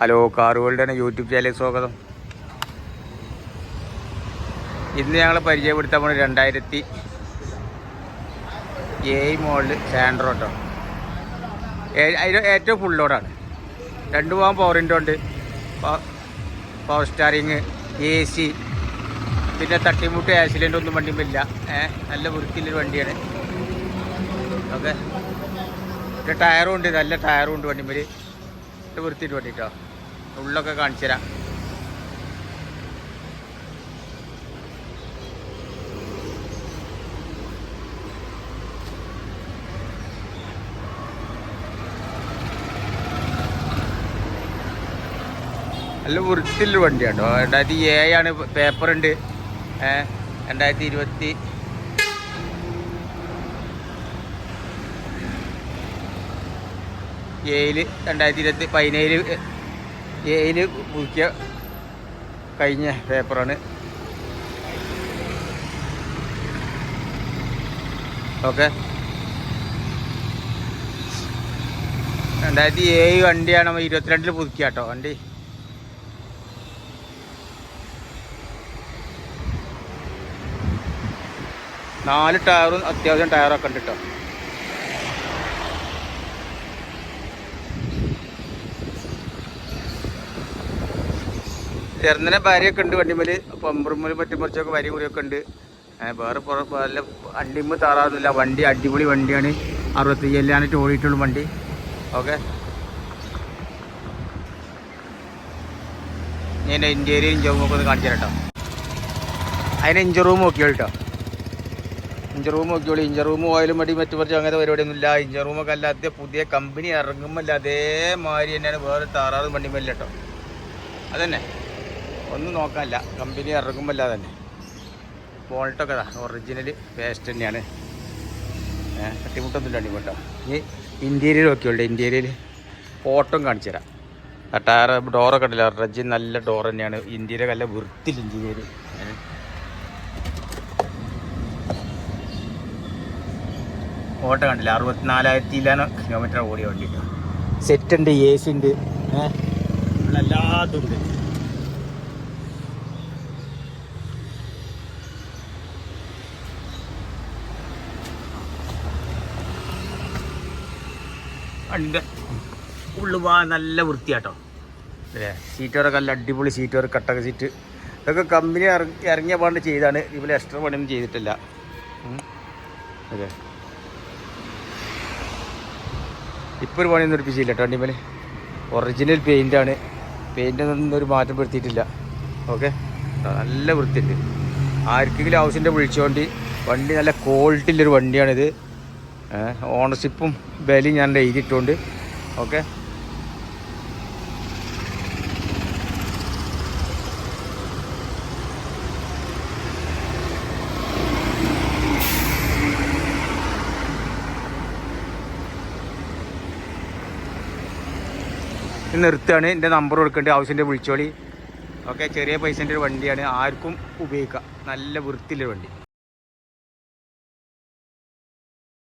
Hello കാറുകളുടെ YouTube ചാനലിലേക്ക് സ്വാഗതം. ഇന്ന് ഞങ്ങൾ പരിചയപ്പെടുത്താൻ പോണത് രണ്ടായിരത്തി ഏഴ് മോഡൽ സാൻഡ്രോ കേട്ടോ ഏറ്റവും ഫുൾ ലോഡാണ് രണ്ട് പോകാൻ പവറിന്റെ ഉണ്ട്. പവർ സ്റ്റാറിങ് എ സി പിന്നെ തട്ടിമുട്ട് ആക്സിഡന്റ് ഒന്നും വണ്ടിയുമില്ല ഇല്ല നല്ല വൃത്തിയിലൊരു വണ്ടിയാണ്. ഓക്കെ. ടയറും ഉണ്ട് നല്ല ടയറും ഉണ്ട് വണ്ടിമേൽ വൃത്തിയിട്ട് വണ്ടി കേട്ടോ ഉള്ളൊക്കെ കാണിച്ചു തരാം. നല്ല വൃത്തിയുള്ള വണ്ടിയാണ് രണ്ടായിരത്തി ഏഴാണ് പേപ്പർ ഉണ്ട്. ഏഹ് രണ്ടായിരത്തി ഇരുപത്തി ഏഴിൽ രണ്ടായിരത്തി ഇരുപത്തി പതിനേഴ് ഏഴിൽ പുതുക്കിയ കഴിഞ്ഞ പേപ്പറാണ്. ഓക്കെ. രണ്ടായിരത്തി ഏഴ് വണ്ടിയാണ് ഇരുപത്തിരണ്ടിൽ പുതുക്കിയ കേട്ടോ വണ്ടി. നാല് ടയറും അത്യാവശ്യം ടയറൊക്കെ ഉണ്ട് കേട്ടോ ചെറുന്നനെ ഭാര്യയൊക്കെ ഉണ്ട് വണ്ടിമേൽ പമ്പറുമ്മൽ മറ്റും കുറച്ചൊക്കെ വരി കുറിയൊക്കെ ഉണ്ട്. വേറെ നല്ല വല്ല അണ്ടിമ്മ താറാറില്ല വണ്ടി അടിപൊളി വണ്ടിയാണ്. അറുപത്തി എല്ലാണ് ഓടിയിട്ടുള്ള വണ്ടി. ഓക്കെ. ഞാൻ ഇന്ത്യയിൽ ഇഞ്ചോ റൂമൊക്കെ ഒന്ന് കാണിച്ചു കേട്ടോ അതിന് ഇഞ്ച് റൂം നോക്കിയോ കേട്ടോ ഇഞ്ചർ റൂം നോക്കിയോളി. ഇഞ്ചർ റൂം ഓയിലും മടി മറ്റു കുറച്ച് അങ്ങനത്തെ പരിപാടിയൊന്നുമില്ല. ഇഞ്ചർ റൂമൊക്കെ അല്ലാതെ പുതിയ കമ്പനി ഇറങ്ങുമ്പോൾ അതേമാതിരി തന്നെയാണ് വേറെ താറാറ് വണ്ടിമല്ല അതന്നെ. ഒന്നും നോക്കാനില്ല. കമ്പനി ഇറങ്ങുമ്പോൾ അല്ലാതെ തന്നെ ബോൾട്ടൊക്കെ ഒറിജിനൽ പേസ്റ്റ് തന്നെയാണ്. ഏഹ് തട്ടിമുട്ടൊന്നുമില്ല കേട്ടോ ഇനി ഇന്റീരിയർ നോക്കിയോളൂ ഇന്റീരിയർ ഫോട്ടോ കാണിച്ചു തരാം. ടയർ ഡോറൊക്കെ ഉണ്ടല്ലോ റജ്ജി നല്ല ഡോർ തന്നെയാണ്. ഇന്റീരിയർ നല്ല വൃത്തിൽ ഇന്റീരിയർ ഓട്ടം കണ്ടില്ല? അറുപത്തിനാലായിരത്തി ഇല്ലാനോ കിലോമീറ്റർ ഓടിയ വണ്ടി. സെറ്റ് ഉണ്ട് എ സി ഉണ്ട്. ഏഹ് എല്ലാതും ഉണ്ട്. വണ്ടിന്റെ ഉള്ളു പോകാൻ നല്ല വൃത്തിയാട്ടോ. അല്ലേ? സീറ്റോറൊക്കെ നല്ല അടിപൊളി സീറ്റോർ കട്ടക സീറ്റ് ഇതൊക്കെ കമ്പനി ഇറങ്ങി ഇറങ്ങിയ പാണ്ട് ചെയ്താണ്. ഇവിടെ എക്സ്ട്രാ പണിയൊന്നും ചെയ്തിട്ടില്ല. അതെ. ഇപ്പോൾ ഒരു പണിയൊന്നും ഒരുപ്പിച്ചില്ല കേട്ടോ വണ്ടിമേൽ ഒറിജിനൽ പെയിന്റാണ് പെയിന്റൊന്നും ഒരു മാറ്റം വരുത്തിയിട്ടില്ല. ഓക്കെ നല്ല വൃത്തിയുണ്ട്. ആർക്കെങ്കിലും ഹൗസിന്റെ വിളിച്ചുകൊണ്ട് വണ്ടി നല്ല ക്വാളിറ്റി ഉള്ളൊരു വണ്ടിയാണിത്. ഓണർഷിപ്പും വിലയും ഞാൻ എഴുതിയിട്ടുണ്ട്. ഓക്കെ നിർത്തുകയാണ്. എന്റെ നമ്പർ കൊടുക്കേണ്ടത് ആവശ്യത്തിന്റെ വിളിച്ചോളി. ഓക്കെ ചെറിയ പൈസന്റെ ഒരു വണ്ടിയാണ്. ആർക്കും ഉപയോഗിക്കാം. നല്ല വൃത്തിയുള്ള വണ്ടി.